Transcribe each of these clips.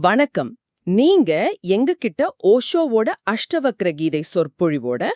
வணக்கம். நீங்க எங்க கிட்ட ஓஷோவோட அஷ்டவக்ர கீதை சொற்பொழிவோட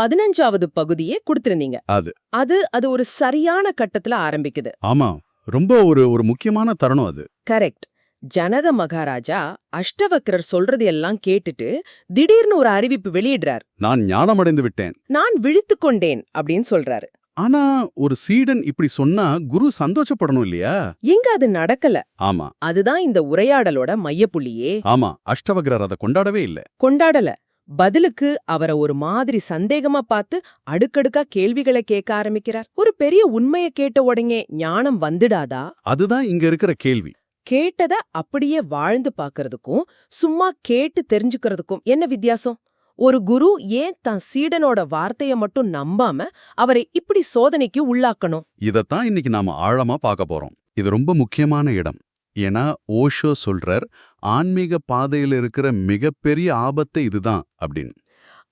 பதினஞ்சாவது பகுதியே கொடுத்திருந்தீங்க. அது. அது அது ஒரு சரியான கட்டத்துல ஆரம்பிக்குது. ஆமா. ரொம்ப ஒரு ஒரு முக்கியமான தருணம் அது. கரெக்ட். ஜனக மகாராஜா அஷ்டவக்ரர் சொல்றது எல்லாம் கேட்டுட்டு திடீர்னு ஒரு அறிவிப்பு வெளியிடுறார். நான் ஞானமடைந்து விட்டேன். நான் விழித்துக் கொண்டேன் அப்படின்னு சொல்றாரு. ஆனா ஒரு சீடன் இப்படி சொன்னா குரு சந்தோஷப்படணும் இல்லையா? எங்க அது நடக்கல? ஆமா. அதுதான் இந்த உரையாடலோட மையப்புள்ளியே. ஆமா அஷ்டவக்ரர் அதை கொண்டாடவே இல்ல. கொண்டாடல. பதிலுக்கு அவரை ஒரு மாதிரி சந்தேகமா பார்த்து அடுக்கடுக்கா கேள்விகளை கேட்க ஆரம்பிக்கிறார். ஒரு பெரிய உண்மைய கேட்ட உடனே ஞானம் வந்துடாதா? அதுதான் இங்க இருக்கிற கேள்வி. கேட்டத அப்படியே வாழ்ந்து பார்க்கறதுக்கும் சும்மா கேட்டு தெரிஞ்சுக்கிறதுக்கும் என்ன வித்தியாசம்? ஒரு குரு ஏன் தன் சீடனோட வார்த்தைய மட்டும் நம்பாம அவரை இப்படி சோதனைக்கு உள்ளாக்கணும்? இதத்தான் இன்னைக்கு நாம ஆழமா பார்க்க போறோம். இது ரொம்ப முக்கியமான இடம். ஏன்னா ஓஷோ சொல்றார் ஆன்மீக பாதையில இருக்கிற மிகப்பெரிய ஆபத்து இதுதான் அப்படின்னு.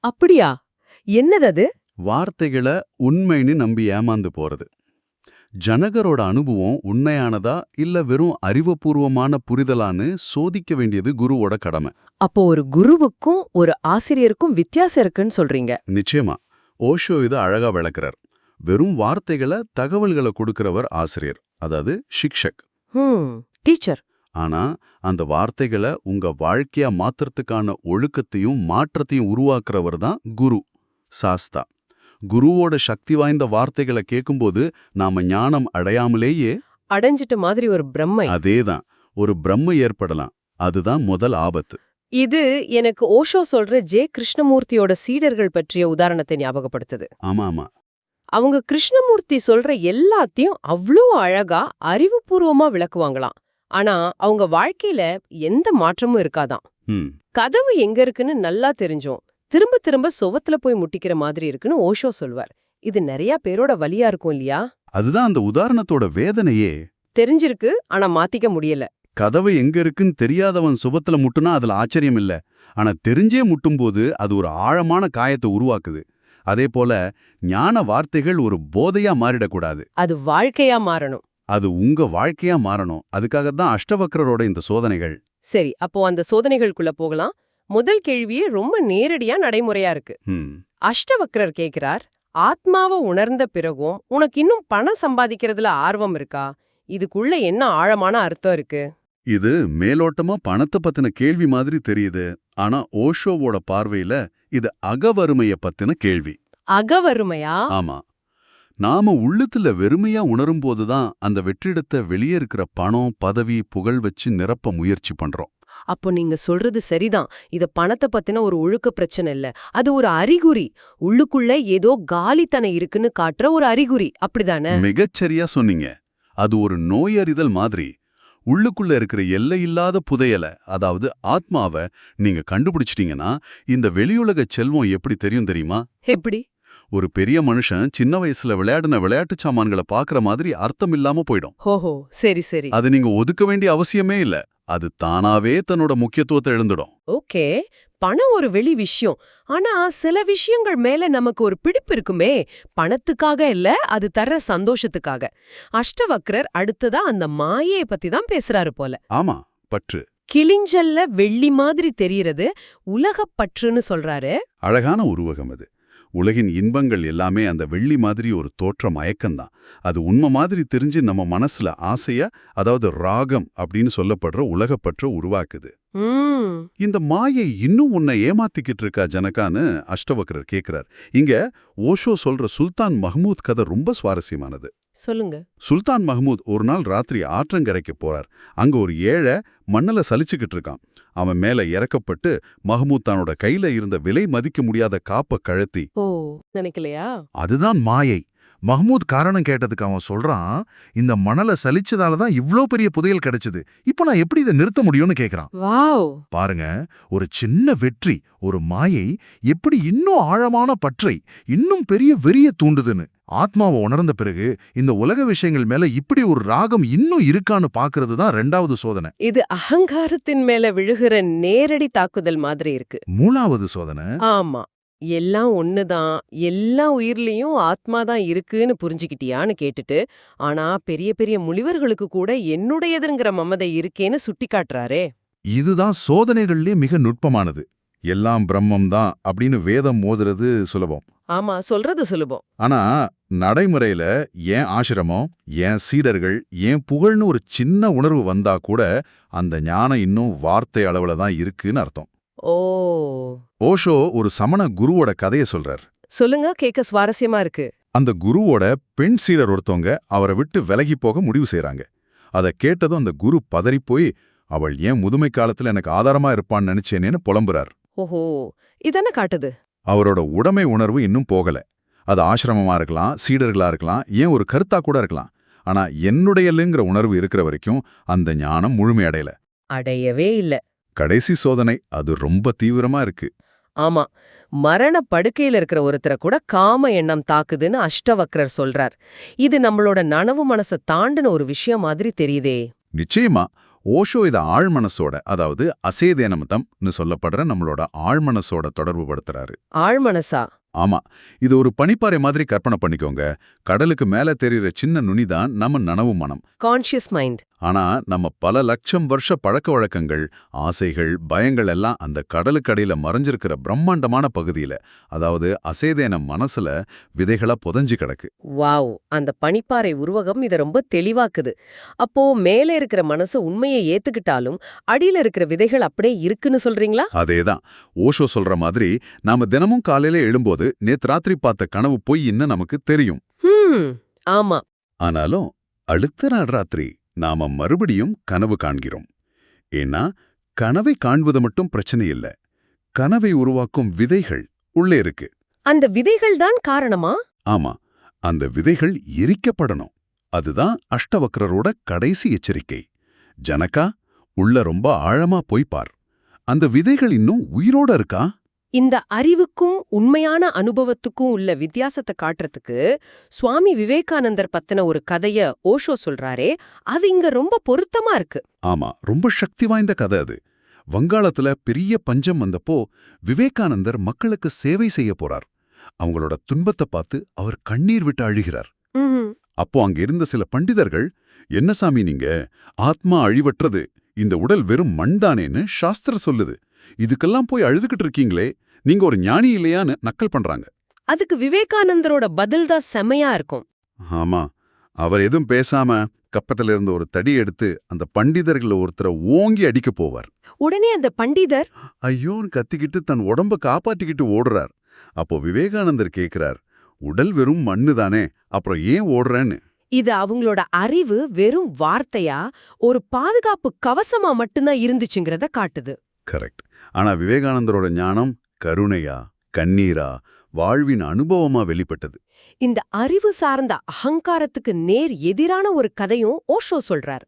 அப்படியா? என்னது வார்த்தைகளை உண்மைன்னு நம்பி ஏமாந்து போறது. ஜனகரோட அனுபவம் உண்மையானதா இல்ல வெறும் அறிவுபூர்வமான புரிதலான்னு சோதிக்க வேண்டியது குருவோட கடமை. அப்போ ஒரு குருவுக்கும் ஒரு ஆசிரியருக்கும் வித்தியாசம் இருக்குன்னு சொல்றீங்க. நிச்சயமா. ஓஷோ இதை அழகா விளக்குறார். வெறும் வார்த்தைகளை தகவல்களை கொடுக்கிறவர் ஆசிரியர் அதாவது ஷிக்ஷக் ஹம் டீச்சர். ஆனா அந்த வார்த்தைகளை உங்க வாழ்க்கையா மாத்துறதுக்கான ஒழுக்கத்தையும் மாற்றத்தையும் உருவாக்குறவர் தான் குரு சாஸ்தா. குருவோட சக்தி வாய்ந்த வார்த்தைகளை கேட்கும்போது நாம ஞானம் அடையாமலேயே அடைஞ்சிட்ட மாதிரி ஒரு பிரம்மை. அதேதான். ஒரு பிரம்ம ஏற்படலாம். அதுதான் முதல் ஆபத்து. இது எனக்கு ஓஷோ சொல்ற ஜே கிருஷ்ணமூர்த்தியோட சீடர்கள் பற்றிய உதாரணத்தை ஞாபகப்படுத்துது. ஆமா ஆமா அவங்க கிருஷ்ணமூர்த்தி சொல்ற எல்லாத்தையும் அவ்ளோ அழகா அறிவுபூர்வமா விளக்குவாங்களாம். ஆனா அவங்க வாழ்க்கையில எந்த மாற்றமும் இருக்காதாம். ம். கதவு எங்க இருக்குன்னு நல்லா தெரிஞ்சோம். திரும்ப திரும்ப சுவத்துல போய் முட்டிக்கிற மாதிரி இருக்குன்னு ஓஷோ சொல்வார். இது நிறைய பேரோட வலியா இருக்கும் இல்லையா? அதுதான் அந்த உதாரணத்தோட வேதனையே. தெரிஞ்சிருக்கு ஆனா மாத்திக்க முடியல. கதவு எங்க இருக்குன்னு தெரியாதவன் சுபத்துல முட்டுனா அதுல ஆச்சரியம் இல்ல. ஆனா தெரிஞ்சே முட்டும்போது அது ஒரு ஆழமான காயத்தை உருவாக்குது. அதே போல ஞான வார்த்தைகள் ஒரு போதையா மாறிடக்கூடாது. அது வாழ்க்கையா மாறணும். அது உங்க வாழ்க்கையா மாறணும். அதுக்காகத்தான் அஷ்டவக்ரரோட இந்த சோதனைகள். சரி அப்போ அந்த சோதனைகளுக்குள்ள போகலாம். முதல் கேள்வியே ரொம்ப நேரடியா நடைமுறையா இருக்கு. அஷ்டவக்ரர் கேக்குறார் ஆத்மாவை உணர்ந்த பிறகும் உனக்கு இன்னும் பணம் சம்பாதிக்கிறதுல ஆர்வம் இருக்கா? இதுக்குள்ள என்ன ஆழமான அர்த்தம் இருக்கு? இது மேலோட்டமா பணத்தை பத்தின கேள்வி மாதிரி தெரியுது. ஆனா ஓஷோவோட பார்வையில இது அகவறுமைய பத்தின கேள்வி. அகவருமையா ஆமா. நாம உள்ளத்துல வெறுமையா உணரும் போதுதான் அந்த வெற்றிடத்தை வெளியே இருக்கிற பணம் பதவி புகழ் வச்சு நிரப்ப முயற்சி பண்றோம். அப்போ நீங்க சொல்றது சரிதான். இத பணத்தை பத்தின ஒரு ஒழுக்க பிரச்சனை இல்ல. அது ஒரு அறிகுறி. உள்ளுக்குள்ள ஏதோ காலித்தனை இருக்குன்னு காட்டுற ஒரு அறிகுறி. அப்படிதானே? மிகச்சரியா சொன்னீங்க. அது ஒரு நோயறிதல் மாதிரி. உள்ளுக்குள்ள இருக்கிற எல்லையில்லாத புதையல அதாவது ஆத்மாவை நீங்க கண்டுபிடிச்சிட்டீங்கன்னா இந்த வெளியுலக செல்வம் எப்படி தெரியும் தெரியுமா? எப்படி? ஒரு பெரிய மனுஷன் சின்ன வயசுல விளையாடின விளையாட்டு சாமான்களை பாக்குற மாதிரி அர்த்தம் இல்லாம போயிடும். ஹோஹோ சரி சரி. அது நீங்க ஒதுக்க வேண்டிய அவசியமே இல்ல. அது தானாவே தன்னோட முக்கியத்துவத்தை எழுந்துடும். ஓகே. பணம் ஒரு வெளி விஷயம். ஆனா சில விஷயங்கள் மேல நமக்கு ஒரு பிடிப்பு இருக்குமே. பணத்துக்காக இல்ல அது தர்ற சந்தோஷத்துக்காக. அஷ்டவக்ரர் அடுத்ததா அந்த மாயைய பத்தி தான் பேசுறாரு போல. ஆமா பற்று. கிளிஞ்சல்ல வெள்ளி மாதிரி தெரியறது உலகப் பற்றுன்னு சொல்றாரு. அழகான உருவகம் அது. உலகின் இன்பங்கள் எல்லாமே அந்த வெள்ளி மாதிரி ஒரு தோற்ற மயக்கம்தான். அது உண்மை மாதிரி தெரிஞ்சு நம்ம மனசுல ஆசைய அதாவது ராகம் அப்படின்னு சொல்லப்படுற உலகப்பற்ற உருவாக்குது. இந்த மாயை இன்னும் உன்னை ஏமாத்திக்கிட்டு இருக்கா ஜனகான்னு அஷ்டவக்ரர் கேக்குறார். இங்க ஓஷோ சொல்ற சுல்தான் மஹ்மூத் கதை ரொம்ப சுவாரஸ்யமானது. சொல்லுங்க. சுல்தான் மஹ்மூத் ஒரு நாள் ராத்திரி ஆற்றங்கரைக்கு போறார். அங்க ஒரு ஏழை மண்ணல சலிச்சுக்கிட்டு இருக்கான் அவன் மேல இறக்கப்பட்டு மஹ்மூத் தன்னோட கையில இருந்த விலை மதிக்க முடியாத காப்ப கழத்தி ஓ நினைக்கலையா? அதுதான் மாயை. மஹ்மூத் காரணம் கேட்டதுக்கு அவன் சொல்றான் இந்த மணலை சலிச்சதால தான் இவ்ளோ பெரிய புதையல் கிடைச்சது. இப்போ நான் எப்படி இதை நிறுத்த முடியும்னு கேக்குறான். பாருங்க ஒரு சின்ன வெற்றி ஒரு மாயை எப்படி இன்னும் ஆழமான பற்றை இன்னும் பெரிய வெறிய தூண்டுதுன்னு. ஆத்மாவை உணர்ந்த பிறகு இந்த உலக விஷயங்கள் மேல இப்படி ஒரு ராகம் இன்னும் இருக்கான்னு பாக்குறது தான் ரெண்டாவது சோதனை. இது அகங்காரத்தின் மேல விழுகிற நேரடி தாக்குதல் மாதிரி இருக்கு. மூணாவது சோதனை ஆமா. எல்லாம் ஒண்ணுதான் எல்லா உயிர்லயும் ஆத்மா தான் இருக்குன்னு புரிஞ்சுக்கிட்டியான்னு கேட்டுட்டு ஆனா பெரிய பெரிய முனிவர்களுக்கு கூட என்னுடையதுங்கிற மமதை இருக்கேன்னு சுட்டி காட்டுறாரே இதுதான் சோதனைகள்லே மிக நுட்பமானது. எல்லாம் பிரம்மம் தான் அப்படின்னு வேதம் மோதுறது சுலபம். ஆமா சொல்றது சுலபம். ஆனா நடைமுறையில ஏன் ஆசிரமம் ஏன் சீடர்கள் ஏன் புகழ்னு ஒரு சின்ன உணர்வு வந்தா கூட அந்த ஞானம் இன்னும் வார்த்தை அளவுல தான் இருக்குன்னு அர்த்தம். ஓ. ஓஷோ ஒரு சமண குருவோட கதையை சொல்றார். சொல்லுங்க கேக்க சுவாரஸ்யமா இருக்கு. அந்த குருவோட பெண் சீடர் ஒருத்தவங்க அவரை விட்டு விலகி போக முடிவு செய்றாங்க. அதை கேட்டதும் அந்த குரு பதறிப் போய் அவள் ஏன் முதுமை காலத்துல எனக்கு ஆதாரமா இருப்பான்னு நினைச்சேனேன்னு புலம்புறார். ஓஹோ இதென்ன காட்டுது? அவரோட உடைமை உணர்வு இன்னும் போகல. அது ஆசிரமமா இருக்கலாம் சீடர்களா இருக்கலாம் ஏன் ஒரு கருத்தா கூட இருக்கலாம். ஆனா என்னுடையலுங்கிற உணர்வு இருக்கிற வரைக்கும் அந்த ஞானம் முழுமையடையல. அடையவே இல்ல. கடைசி சோதனை அது ரொம்ப தீவிரமா இருக்கு. ஆமா. மரண படுக்கையில இருக்கிற ஒருத்தரை கூட காம எண்ணம் தாக்குதுன்னு அஷ்டவக்ரர் சொல்றார். இது நம்மளோட நனவு மனச தாண்டின ஒரு விஷயம் மாதிரி தெரியுதே. நிச்சயமா. ஓஷோ இத ஆழ்மனசோட அதாவது அசேதேனமதம்னு சொல்லப்படுற நம்மளோட ஆழ்மனசோட தொடர்பு படுத்துறாரு. ஆழ்மனசா? ஆமா. இது ஒரு பனிப்பாறை மாதிரி கற்பனை பண்ணிக்கோங்க. கடலுக்கு மேல தெரியுற சின்ன நுனிதான் நம்ம நனவு மனம். கான்ஷியஸ் மைண்ட் ஆனா நம்ம பல லட்சம் வருஷ பழக்க வழக்கங்கள் ஆசைகள் பயங்கள் எல்லாம் அந்த கடலுக்கடியில மறைஞ்சிருக்கிற பிரம்மாண்டமான பகுதியில அதாவது அசேதேன மனசுல விதைகளா புதைஞ்சு கிடக்கு. வாவ்! அந்த பனிப்பாறை உருவகம் இத ரொம்ப தெளிவாக்குது. அப்போ மேலே இருக்கிற மனசு உண்மையை ஏத்துக்கிட்டாலும் அடியில இருக்கிற விதைகள் அப்படியே இருக்குன்னு சொல்றீங்களா? அதேதான். ஓஷோ சொல்ற மாதிரி நாம தினமும் காலையில எழும்போது நேத்து ராத்திரி பார்த்த கனவு பொய்ன்னு நமக்கு தெரியும். ஆமா. ஆனாலும் அடுத்த நாள் ராத்திரி நாம மறுபடியும் கனவு காண்கிறோம். ஏன்னா கனவை காண்பது மட்டும் பிரச்சனை இல்ல. கனவை உருவாக்கும் விதைகள் உள்ளே இருக்கு. அந்த விதைகள் தான் காரணமா? ஆமா அந்த விதைகள் எரிக்கப்படணும். அதுதான் அஷ்டவக்ரரோட கடைசி எச்சரிக்கை. ஜனகா உள்ள ரொம்ப ஆழமா போய் பார். அந்த விதைகள் இன்னும் உயிரோட இருக்கா? இந்த அறிவுக்கும் உண்மையான அனுபவத்துக்கும் உள்ள வித்தியாசத்தை காட்டுறதுக்கு சுவாமி விவேகானந்தர் பத்தின ஒரு கதைய ஓஷோ சொல்றாரே. அது இங்க ரொம்ப பொருத்தமா இருக்கு. ஆமா ரொம்ப சக்தி வாய்ந்த கதை அது. வங்காளத்துல பெரிய பஞ்சம் வந்தப்போ விவேகானந்தர் மக்களுக்கு சேவை செய்ய போறார். அவங்களோட துன்பத்தை பார்த்து அவர் கண்ணீர் விட்டு அழுகிறார். அப்போ அங்க இருந்த சில பண்டிதர்கள் என்ன சாமி நீங்க? ஆத்மா அழிவற்றது. இந்த உடல் வெறும் மண்தானேன்னு சாஸ்திரம் சொல்லுது. இதுக்கெல்லாம் போய் அழுதுகிட்டு இருக்கீங்களே நீங்க ஒரு ஞானி இல்லையான்னு நக்கல் பண்றாங்க. அதுக்கு விவேகானந்தரோட பதில் தான் செமையா இருக்கும். ஆமா அவர் எதுவும் பேசாம கப்பத்துல இருந்து ஒரு தடி எடுத்து அந்த பண்டிதர்கள் ஒருத்தரை ஓங்கி அடிக்க போவார். உடனே அந்த பண்டிதர்? ஐயோன்னு கத்திக்கிட்டு தன் உடம்ப காப்பாத்திக்கிட்டு ஓடுறார். அப்போ விவேகானந்தர் கேக்குறார் உடல் வெறும் மண்ணு தானே அப்புறம் ஏன் ஓடுறேன்னு? இது அவங்களோட அறிவு வெறும் வார்த்தையா? ஒரு பாதுகாப்பு கவசமா மட்டும்தான் இருந்துச்சுங்கிறத காட்டுது. கரெக்ட். ஆனா விவேகானந்தரோட ஞானம் கருணையா கண்ணீரா வாழ்வின் அனுபவமா வெளிப்பட்டது. இந்த அறிவு சார்ந்த அகங்காரத்துக்கு நேர் எதிரான ஒரு கதையும் ஓஷோ சொல்றார்.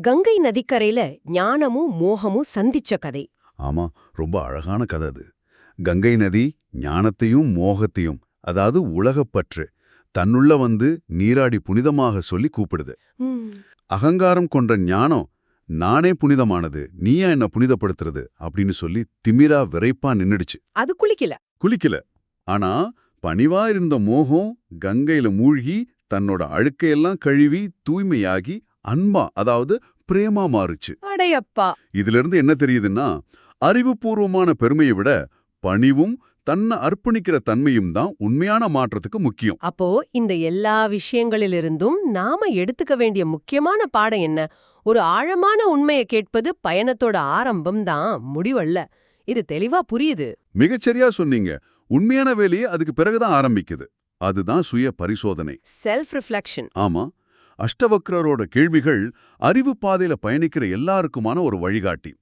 கங்கை நதிக்கரையில ஞானமும் மோகமும் சந்திச்ச கதை. ஆமா ரொம்ப அழகான கதை அது. கங்கை நதி ஞானத்தையும் மோகத்தையும் அதாவது உலகப்பற்று தன்னுள்ள வந்து நீராடி புனிதமாக சொல்லி கூப்பிடுது. அகங்காரம் கொண்ட ஞானம் நானே புனிதமானது நீயா என்ன புனிதப்படுத்துறது அப்படின்னு சொல்லி திமிரா விரைப்பா நின்னுடுச்சு. அது குளிக்கல. குளிக்கல. ஆனா பணிவா இருந்த மோகம் கங்கையில மூழ்கி தன்னோட அழுக்கையெல்லாம் கழுவி தூய்மையாகி அன்பா அதாவது பிரேமா மாறுச்சு. அடையப்பா. இதிலிருந்து என்ன தெரியுதுன்னா அறிவுபூர்வமான பெருமையை விட பணிவும் தன்னை அர்ப்பணிக்கிற தன்மையும் தான் உண்மையான மாற்றத்துக்கு முக்கியம். அப்போ இந்த எல்லா விஷயங்களிலிருந்தும் நாம எடுத்துக்க வேண்டிய முக்கியமான பாடம் என்ன? ஒரு ஆழமான உண்மையை கேட்பது பயணத்தோட ஆரம்பம் தான் முடிவல்ல. இது தெளிவா புரியுது. மிகச்சரியா சொன்னீங்க. உண்மையான வேலையே அதுக்கு பிறகுதான் ஆரம்பிக்குது. அதுதான் சுய பரிசோதனை. செல்ஃப் ரிஃப்ளெக்ஷன் ஆமா. அஷ்டவக்ரரோட கேள்விகள் அறிவு பாதையில பயணிக்கிற எல்லாருக்குமான ஒரு வழிகாட்டி.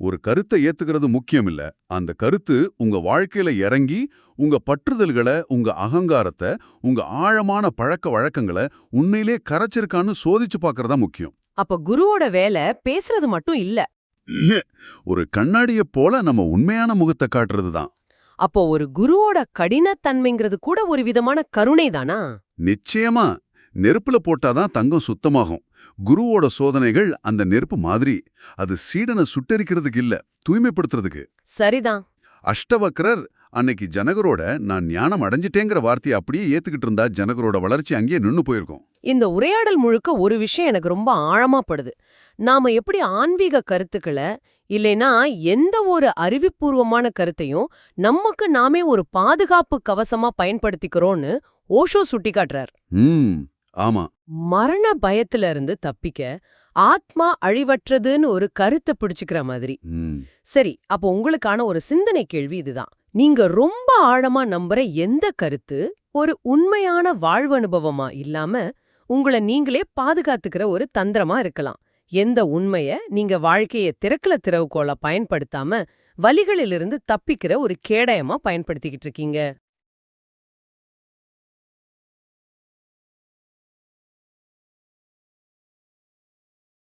ஒரு கருத்தை ஏத்துக்கிறது முக்கியம் இல்ல அந்த கருத்து உங்க வாழ்க்கையில இறங்கி உங்க பற்றுதல்களை உங்க அகங்காரத்தை உங்க ஆழமான பழக்க வழக்கங்களை உண்மையிலே கரைச்சிருக்கான்னு சோதிச்சு பார்க்கறதா முக்கியம். அப்ப குருவோட வேலை பேசுறது மட்டும் இல்ல. ஒரு கண்ணாடியைப் போல நம்ம உண்மையான முகத்தை காட்டுறது தான். அப்போ ஒரு குருவோட கடினத்தன்மைங்கிறது கூட ஒரு விதமான கருணை தானா? நிச்சயமா. நெருப்புல போட்டாதான் தங்கம் சுத்தமாகும். குருவோட சோதனைகள் அந்த நெருப்பு மாதிரி. அது சீடனை சுட்டெரிக்கிறதுக்கு இல்ல தூய்மைப்படுத்துறதுக்கு. சரிதான். அஷ்டவக்ரர் அன்னைக்கு ஜனகரோட நான் ஞானம் அடைஞ்சிட்டேங்கிற வார்த்தையை அப்படியே ஏத்துக்கிட்டு இருந்தா ஜனகரோட வளர்ச்சி அங்கேயே நின்னு போயிருக்கும். இந்த உரையாடல் முழுக்க ஒரு விஷயம் எனக்கு ரொம்ப ஆழமா படுது. நாம எப்படி ஆன்மீக கருத்துக்களை இல்லைனா எந்த ஒரு அறிவுபூர்வமான கருத்தையும் நமக்கு நாமே ஒரு பாதுகாப்பு கவசமா பயன்படுத்திக்கிறோம்னு ஓஷோ சுட்டிக்காட்டுறார். ஆமா. மரண பயத்துல இருந்து தப்பிக்க ஆத்மா அழிவற்றதுன்னு ஒரு கருத்தை பிடிச்சுக்கிற மாதிரி. சரி அப்போ உங்களுக்கான ஒரு சிந்தனை கேள்வி இதுதான். நீங்க ரொம்ப ஆழமா நம்புற எந்த கருத்து ஒரு உண்மையான வாழ்வு அனுபவமா இல்லாம உங்களை நீங்களே பாதுகாத்துக்கிற ஒரு தந்திரமா இருக்கலாம். எந்த உண்மைய நீங்க வாழ்க்கைய திறக்கல திறவுகோல பயன்படுத்தாம வலிகளிலிருந்து தப்பிக்கிற ஒரு கேடயமா பயன்படுத்திக்கிட்டு இருக்கீங்க.